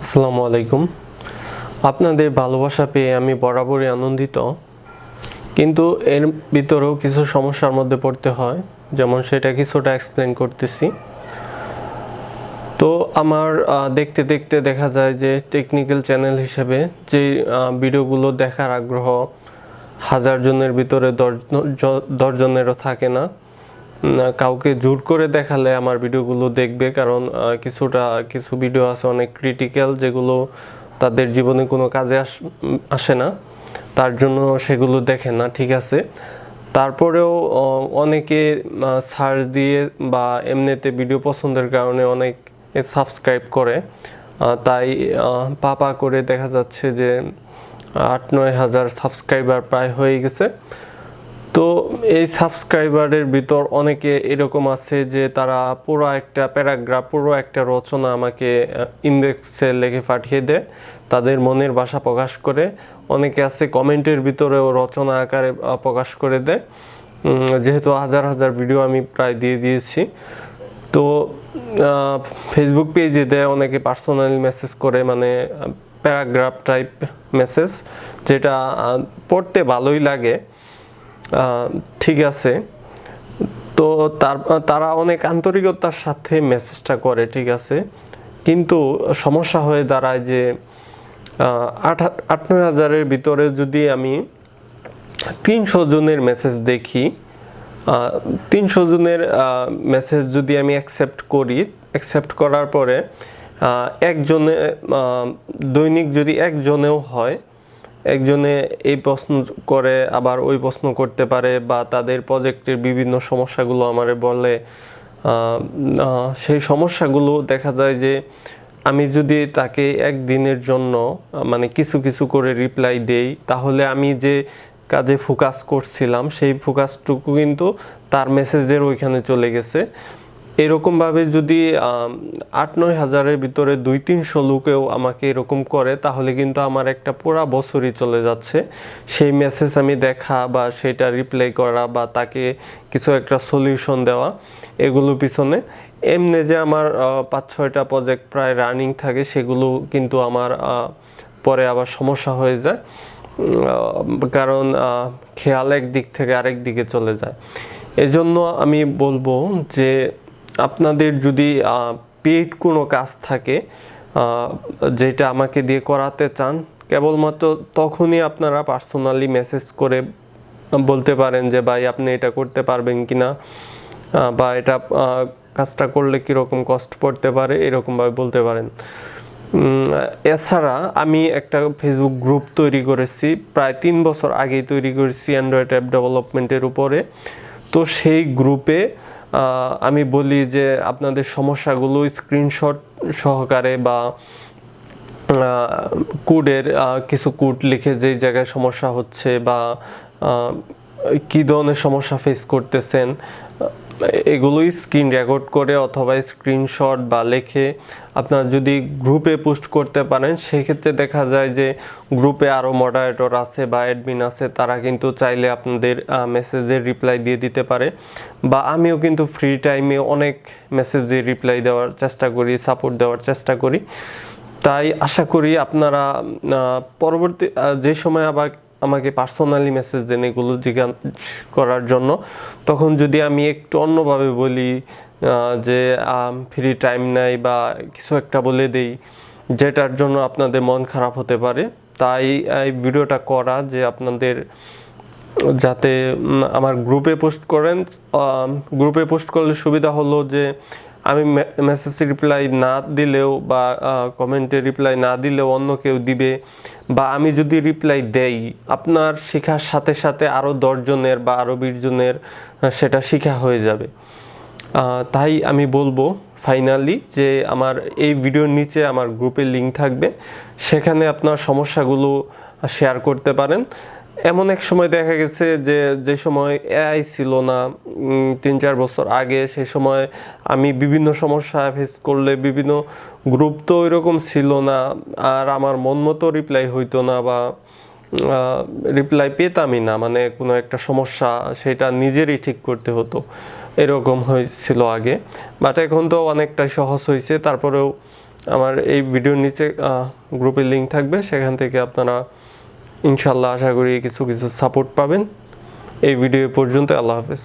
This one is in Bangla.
আসসালামু আলাইকুম। আপনাদের ভালোবাসা পেয়ে আমি বরাবরই আনন্দিত। কিন্তু এর ভিতরেও কিছু সমস্যার মধ্যে পড়তে হয়। যেমন সেটা কিছুটা এক্সপ্লেন করতেছি। তো আমার দেখতে দেখতে দেখা যায় যে টেকনিক্যাল চ্যানেল হিসেবে যে ভিডিওগুলো দেখার আগ্রহ হাজার জনের ভিতরে দশ জ- দশজনেরও থাকে না। কাউকে জোর করে দেখালে আমার ভিডিওগুলো দেখবে কারণ কিছুটা কিছু ভিডিও আছে অনেক ক্রিটিক্যাল যেগুলো তাদের জীবনে কোনো কাজে আস- না। তার জন্য সেগুলো দেখে না ঠিক আছে। তারপরেও অনেকে সার্চ দিয়ে বা এমনিতে ভিডিও পছন্দের কারণে অনেক সাবস্ক্রাইব করে। তাই আহ, পা পা করে দেখা যাচ্ছে যে আট নয় হাজার সাবস্ক্রাইবার প্রায় হয়ে গেছে। তো এই সাবস্ক্রাইবারের ভিতর অনেকে এরকম আছে যে তারা পুরো একটা প্যারাগ্রাফ, পুরো একটা রচনা আমাকে ইনবক্সে লিখে পাঠিয়ে দেয়, তাদের মনের ভাষা প্রকাশ করে। অনেকে আছে কমেন্টের ভিতরেও রচনা আকারে প্রকাশ করে দেয়। যেহেতু হাজার হাজার ভিডিও আমি প্রায় দিয়ে দিয়েছি। তো ফেসবুক পেজে দেয় অনেকে পার্সোনাল মেসেজ করে মানে প্যারাগ্রাফ টাইপ মেসেজ যেটা পড়তে ভালোই লাগে। ঠিক আছে। তো তার অনেক আন্তরিকতার সাথে মেসেজটা করে, ঠিক আছে। কিন্তু সমস্যা হয়ে দাঁড়ায় যে আট আট, নয় হাজারের ভিতরে যদি আমি তিনশো জনের মেসেজ দেখি তিনশো জনের মেসেজ যদি আমি অ্যাকসেপ্ট করি অ্যাকসেপ্ট করার পরে একজনে দৈনিক যদি একজনেও হয় একজনে এই প্রশ্ন করে, আবার ওই প্রশ্ন করতে পারে বা তাদের প্রজেক্টের বিভিন্ন সমস্যাগুলো আমারে বলে। সেই সমস্যাগুলো দেখা যায় যে আমি যদি তাকে একদিনের জন্য মানে কিছু কিছু করে রিপ্লাই দেই, তাহলে আমি যে কাজে ফোকাস করছিলাম, সেই ফোকাসটুকু কিন্তু তার মেসেজের ওইখানে চলে গেছে। এরকমভাবে যদি আট নয় হাজারের ভিতরে দুই তিনশো লোকেও আমাকে এরকম করে, তাহলে কিন্তু আমার একটা পুরা বছরই চলে যাচ্ছে। সেই মেসেজ আমি দেখা বা সেটা রিপ্লাই করা বা তাকে কিছু একটা সলিউশন দেওয়া, এগুলো পিছনে। এমনি যে আমার পাঁচ ছয়টা প্রজেক্ট প্রায় রানিং থাকে, সেগুলো কিন্তু আমার পরে আবার সমস্যা হয়ে যায়। কারণ খেয়াল এক দিক থেকে আরেক দিকে চলে যায়। এজন্য আমি বলব যে আপনাদের যদি পেইড কোনো কাজ থাকে যেটা আমাকে দিয়ে করাতে চান, কেবলমাত্র তখনই আপনারা পার্সোনালি মেসেজ করে বলতে পারেন যে, ভাই, আপনি এটা করতে পারবেন কি না বা এটা কাজটা করলে কীরকম কষ্ট পড়তে পারে? এরকমভাবে বলতে পারেন। এছাড়া আমি একটা ফেসবুক গ্রুপ তৈরি করেছি, প্রায় তিন বছর আগেই তৈরি করেছি অ্যান্ড্রয়েড অ্যাপ ডেভেলপমেন্টের উপরে। তো সেই গ্রুপে আমি বলি যে আপনাদের সমস্যাগুলো স্ক্রিনশট সহকারে বা কোডের কিছু কোড লিখে যেই জায়গায় সমস্যা হচ্ছে বা কী ধরনের সমস্যা ফেস করতেছেন এগুলোই স্ক্রিন রেকর্ড করে অথবা স্ক্রিনশট বা লেখে আপনারা যদি গ্রুপে পোস্ট করতে পারেন, সেক্ষেত্রে দেখা যায় যে গ্রুপে আরও মডারেটর আছে বা অ্যাডমিন আছে, তারা কিন্তু চাইলে আপনাদের মেসেজের রিপ্লাই দিয়ে দিতে পারে। বা আমিও কিন্তু ফ্রি টাইমে অনেক মেসেজে রিপ্লাই দেওয়ার চেষ্টা করি সাপোর্ট দেওয়ার চেষ্টা করি। তাই আশা করি আপনারা পরবর্তী যে সময় আবার আমাকে পার্সোনালি মেসেজ দেন এগুলো জিজ্ঞাসা করার জন্য। তখন যদি আমি একটু অন্যভাবে বলি যে ফ্রি টাইম নাই বা কিছু একটা বলে দেই, যেটার জন্য আপনাদের মন খারাপ হতে পারে, তাই এই ভিডিওটা করা যে আপনাদের যাতে আমার গ্রুপে পোস্ট করেন। গ্রুপে পোস্ট করলে সুবিধা হলো যে আমি মেসেজ রিপ্লাই না দিলেও বা কমেন্টে রিপ্লাই না দিলেও অন্য কেউ দিবে। বা আমি যদি রিপ্লাই দেই, আপনার শেখার সাথে সাথে আরও দশজনের বা আরও বিশজনের সেটা শিখা হয়ে যাবে। তাই আমি বলব ফাইনালি যে আমার এই ভিডিওর নিচে আমার গ্রুপের লিঙ্ক থাকবে। সেখানে আপনার সমস্যাগুলো শেয়ার করতে পারেন। এমন এক সময় দেখা গেছে যে যে সময় এআই ছিল না তিন চার বছর আগে সেই সময় আমি বিভিন্ন সমস্যা ফেস করলে বিভিন্ন গ্রুপ তো ওইরকম ছিল না, আর আমার মন মতো রিপ্লাই হইতো না বা রিপ্লাই পেতামই না। মানে কোনো একটা সমস্যা, সেটা নিজেরই ঠিক করতে হতো। এরকম হয়েছিল আগে। বাট এখন তো অনেকটাই সহজ হয়েছে তারপরেও আমার এই ভিডিওর নিচে গ্রুপের লিঙ্ক থাকবে। সেখান থেকে আপনারা ইনশাল্লাহ আশা করি কিছু কিছু সাপোর্ট পাবেন। এই ভিডিও পর্যন্ত আল্লাহ হাফেজ।